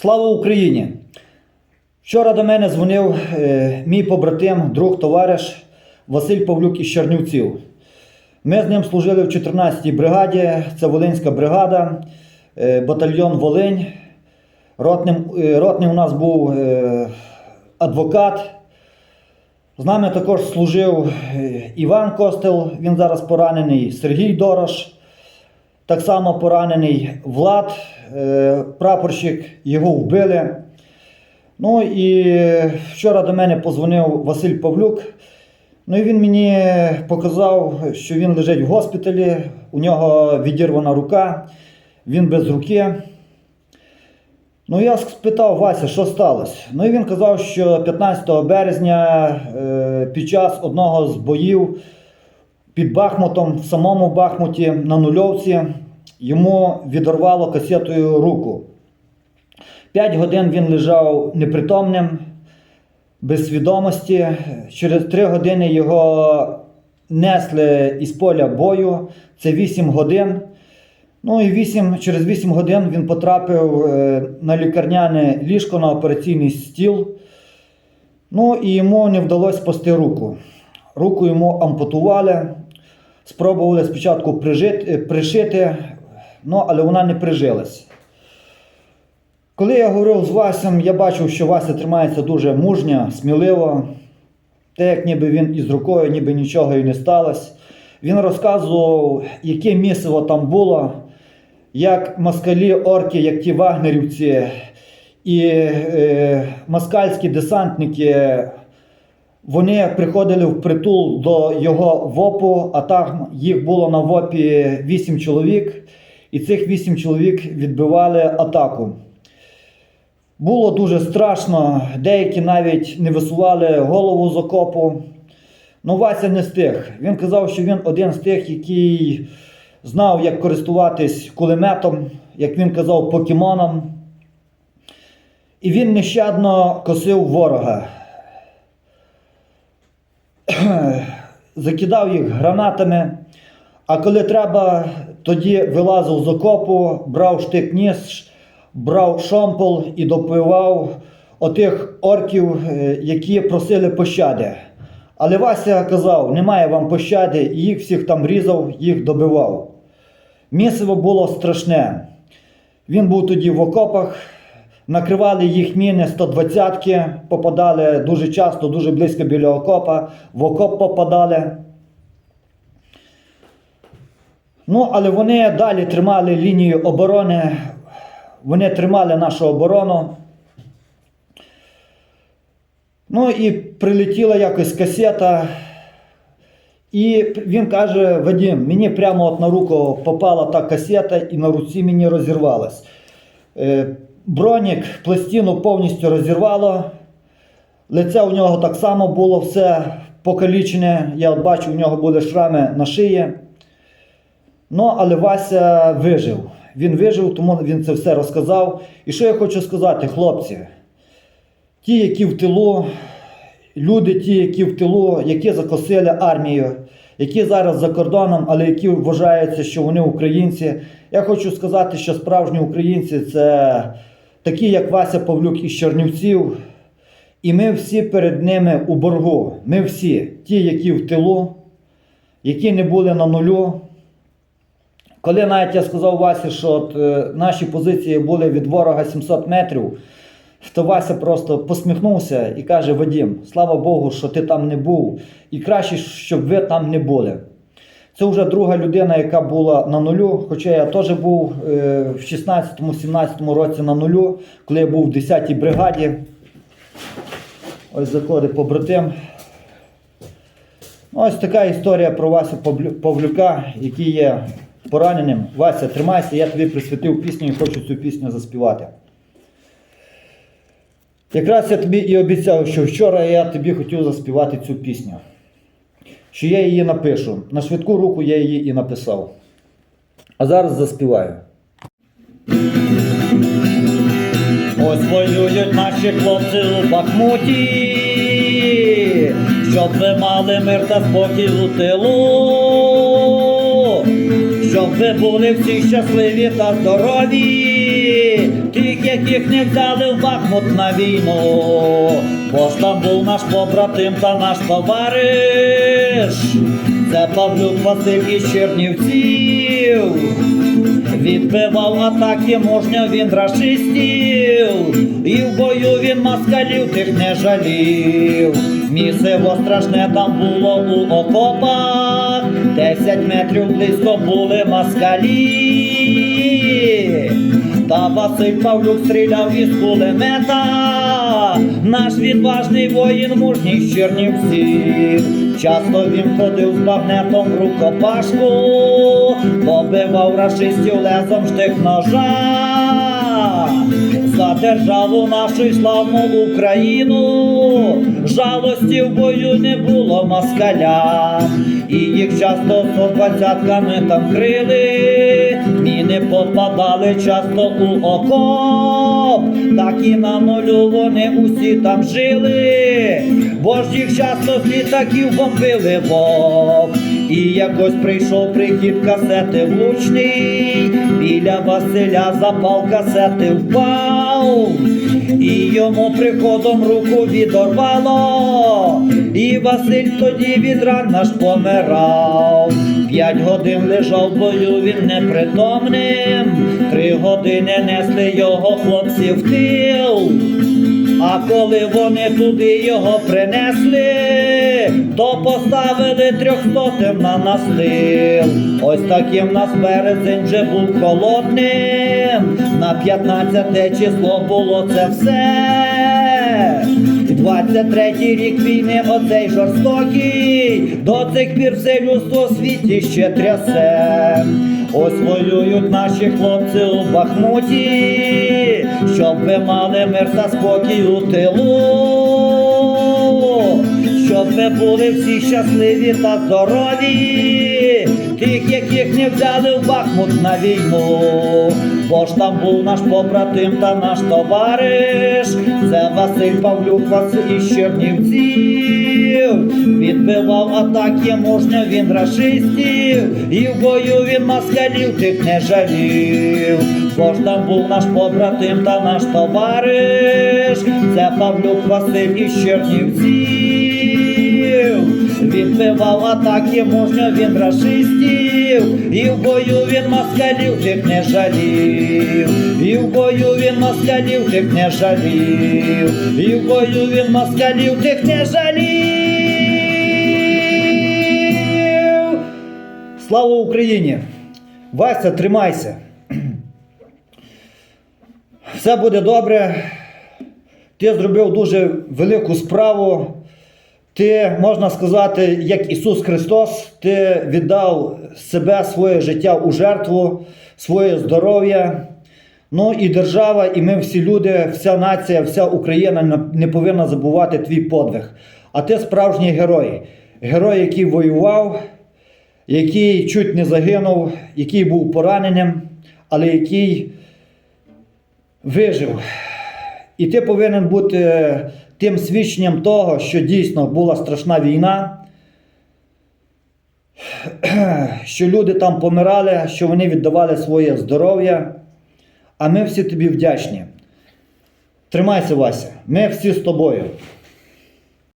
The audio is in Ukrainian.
Слава Україні! Вчора до мене дзвонив е, мій побратим, друг, товариш Василь Павлюк із Чернівців. Ми з ним служили в 14-й бригаді, це Волинська бригада, е, батальйон Волинь. Ротним, е, ротним у нас був е, адвокат. З нами також служив е, Іван Костел, він зараз поранений, Сергій Дорош. Так само поранений Влад, е, прапорщик, його вбили. Ну і вчора до мене позвонив Василь Павлюк. Ну і він мені показав, що він лежить в госпіталі, у нього відірвана рука, він без руки. Ну, я спитав Вася, що сталося. Ну і він казав, що 15 березня е, під час одного з боїв під Бахмутом, в самому Бахмуті на нульовці, йому відорвало касетою руку. П'ять годин він лежав непритомним, без свідомості. Через три години його несли із поля бою. Це 8 годин. Ну і 8, через 8 годин він потрапив е, на лікарняне ліжко на операційний стіл. Ну і йому не вдалося спасти руку. Руку йому ампутували. Спробували спочатку прижити, е, пришити, ну, але вона не прижилась. Коли я говорив з Васем, я бачив, що Вася тримається дуже мужньо, сміливо. Те, як ніби він із рукою, ніби нічого і не сталося. Він розказував, яке місиво там було, як москалі, орки, як ті вагнерівці і е, москальські десантники, вони приходили в притул до його ВОПу, а там їх було на ВОПі 8 чоловік, і цих 8 чоловік відбивали атаку. Було дуже страшно, деякі навіть не висували голову з окопу. Ну, Вася не з тих. Він казав, що він один з тих, який знав, як користуватись кулеметом, як він казав, покемоном. І він нещадно косив ворога. Закидав їх гранатами. А коли треба, тоді вилазив з окопу, брав штик-ніж, брав шомпол і допивав отих орків, е, які просили пощади. Але Вася казав, немає вам пощади, і їх всіх там різав, їх добивав. Місиво було страшне. Він був тоді в окопах, накривали їх міни 120-ки, попадали дуже часто, дуже близько біля окопа, в окоп попадали. Ну, але вони далі тримали лінію оборони, вони тримали нашу оборону. Ну і прилетіла якось касета. І він каже: Вадим, мені прямо от на руку попала та касета, і на руці мені розірвалась. Бронік пластину повністю розірвало. Лице у нього так само було все покалічене. Я бачу, у нього були шрами на шиї. Ну, але Вася вижив. Він вижив, тому він це все розказав. І що я хочу сказати, хлопці? Ті, які в тилу, люди, ті, які в тилу, які закосили армію, які зараз за кордоном, але які вважаються, що вони українці. Я хочу сказати, що справжні українці це такі, як Вася Павлюк із Чернівців. І ми всі перед ними у боргу. Ми всі, ті, які в тилу, які не були на нулю. Коли навіть я сказав Васі, що от, е, наші позиції були від ворога 700 метрів, то Вася просто посміхнувся і каже: Вадім, слава Богу, що ти там не був, і краще, щоб ви там не були. Це вже друга людина, яка була на нулю. Хоча я теж був е, в 16-17 році на нулю, коли я був в 10-й бригаді. Ось заходить побратим. Ось така історія про Васю Павлюка, який є пораненим. Вася, тримайся, я тобі присвятив пісню і хочу цю пісню заспівати. Якраз я тобі і обіцяв, що вчора я тобі хотів заспівати цю пісню. Що я її напишу. На швидку руку я її і написав. А зараз заспіваю. Ось воюють наші хлопці у Бахмуті, щоб ви мали мир та спокій у тилу, щоб ви були всі щасливі та здорові, тих, яких не взяли в Бахмут на війну, бо Стамбул наш побратим та наш товариш, це Павлюк Василь із Чернівців. Відбивав атаки мужньо він рашистів, і в бою він москалів тих не жалів. Місиво страшне там було у окопах, десять метрів близько були москалі. Та Василь Павлюк стріляв із кулемета, наш відважний воїн мужній з Чернівців. Часто він ходив з багнетом в рукопашку, добивав рашистів лезом штик ножа. За державу нашу й славну Україну, жалості в бою не було москаля, і їх часто двадцятками там крили, міни попадали часто у окоп, так і на нулю вони усі там жили, бо ж їх часто з літаків бомбили в. І якось прийшов прихід касети влучний, біля Василя запал касети впав, і йому приходом руку відорвало, і Василь тоді від ран наш помирав. П'ять годин лежав в бою він непритомним, три години несли його хлопці в тил. А коли вони туди його принесли, то поставили трьохсотим на настил. Ось таким нас березень вже був холодним. На 15 число було це все. І 23-й рік війни оцей жорстокий, до цих пір все людство світі ще трясе. Ось воюють наші хлопці у Бахмуті, щоб ви мали мир та спокій у тилу, щоб ви були всі щасливі та здорові, тих, яких не взяли в Бахмут на війну, бо ж там був наш побратим та наш товариш, це Василь Павлюк Василь із Чернівців, відбивав атаки мужньо він рашистів, і в бою він москалів тих не жалів, бо ж там був наш побратим та наш товариш, це Павлюк Василь із Чернівців, відбивав атаки мужньо він рашистів, і в бою він москалів тих не жалів, і в бою він москалів тих не жалів, і в бою він москалів тих не жалів. Слава Україні! Вася, тримайся. Все буде добре. Ти зробив дуже велику справу. Ти, можна сказати, як Ісус Христос, ти віддав себе, своє життя у жертву, своє здоров'я. Ну і держава, і ми всі люди, вся нація, вся Україна не- повинна забувати твій подвиг. А ти справжній герой. Герой, який воював, який чуть не загинув, який був пораненим, але який вижив. І ти повинен бути тим свідченням того, що дійсно була страшна війна, що люди там помирали, що вони віддавали своє здоров'я. А ми всі тобі вдячні. Тримайся, Вася, ми всі з тобою.